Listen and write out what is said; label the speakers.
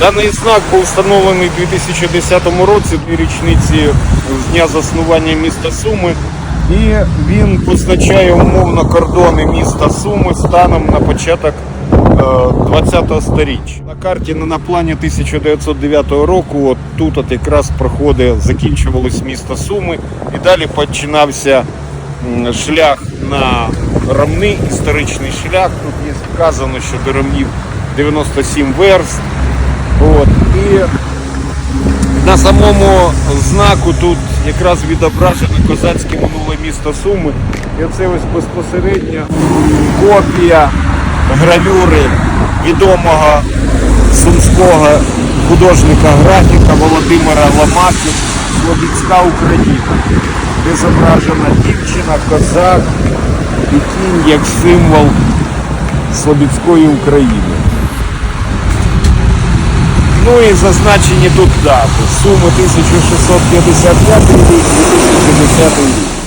Speaker 1: Даний знак був встановлений у 2010 році до річниці з дня заснування міста Суми. І він позначає умовно кордони міста Суми станом на початок 20-го сторіччя. На карті на плані 1909 року от тут от якраз проходить, закінчувалось місто Суми і далі починався шлях на Ромни, історичний шлях. Тут є вказано, що до Ромнів 97 верст. От. І на самому знаку тут якраз відображено козацьке минуле місто Суми. І оце ось безпосередньо копія гравюри відомого сумського художника-графіка Володимира Ломаки Слобідська Україна, де зображена дівчина, козак і кінь як символ Слобідської України. Ну і зазначені тут дати. Суми 1655 рік, 2010 рік.